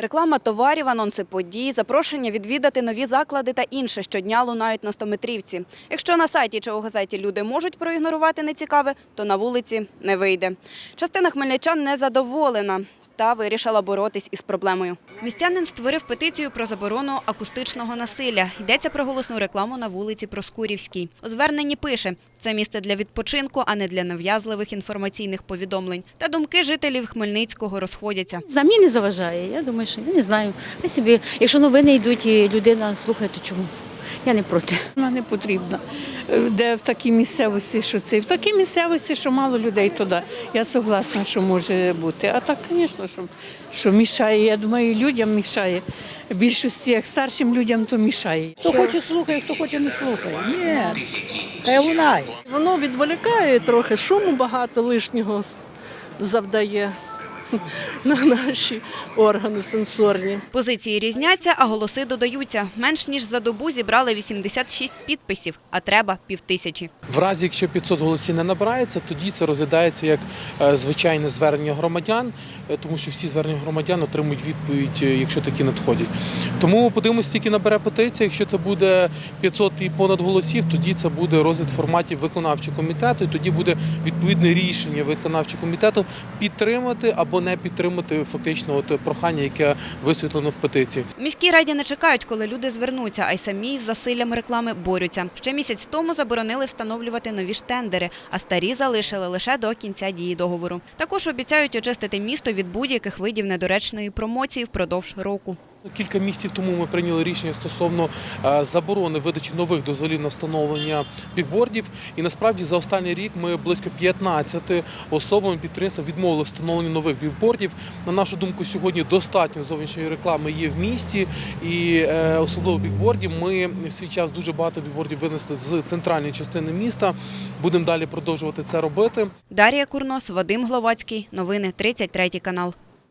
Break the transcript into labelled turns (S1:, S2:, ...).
S1: Реклама товарів, анонси подій, запрошення відвідати нові заклади та інше щодня лунають на стометрівці. Якщо на сайті чи у газеті люди можуть проігнорувати нецікаве, то на вулиці не вийде. Частина хмельничан незадоволена та вирішила боротись із проблемою. Містянин створив петицію про заборону акустичного насилля. Йдеться про голосну рекламу на вулиці Проскурівській. У зверненні пише: це місце для відпочинку, а не для нав'язливих інформаційних повідомлень. Та думки жителів Хмельницького розходяться.
S2: За мені не заважає. Я думаю, що я не знаю. Хай собі, якщо новини йдуть і людина слухає, то чому? Я не проти.
S3: Вона не потрібна. Де в такій місцевості, що це в такій місцевості, що мало людей туди. Я согласна, що може бути. А так, звісно, що, що мішає. Я думаю, людям мішає. Більшості, як старшим людям, то мішає.
S4: Хто хоче слухає, хто хоче не слухає. Ні, хай лунає.
S5: Воно відволікає трохи, шуму багато лишнього завдає на наші органи сенсорні.
S1: Позиції різняться, а голоси додаються. Менш ніж за добу зібрали 86 підписів, а треба півтисячі.
S6: В разі, якщо 500 голосів не набирається, тоді це розглядається як е, звичайне звернення громадян, е, тому що всі звернення громадян отримують відповідь, е, якщо такі надходять. Тому подивимося, скільки набере петиція. Якщо це буде 500 і понад голосів, тоді це буде розгляд в форматі виконавчого комітету, і тоді буде відповідне рішення виконавчого комітету підтримати або не підтримати фактично от прохання, яке висвітлено в петиції.
S1: Міській раді не чекають, коли люди звернуться, а й самі з засиллям реклами борються. Ще місяць тому заборонили встановлювати нові штендери, а старі залишили лише до кінця дії договору. Також обіцяють очистити місто від будь-яких видів недоречної промоції впродовж року.
S6: Кілька місяців тому ми прийняли рішення стосовно е, заборони видачі нових дозволів на встановлення бікбордів. І насправді за останній рік ми близько 15 особам і підприємствам відмовили встановлення нових бікбордів. На нашу думку, сьогодні достатньо зовнішньої реклами є в місті, і е, особливо бікбордів. Ми в свій час дуже багато бікбордів винесли з центральної частини міста. Будемо далі продовжувати це робити.
S1: Дар'я Курнос, Вадим Гловацький. Новини 33 канал.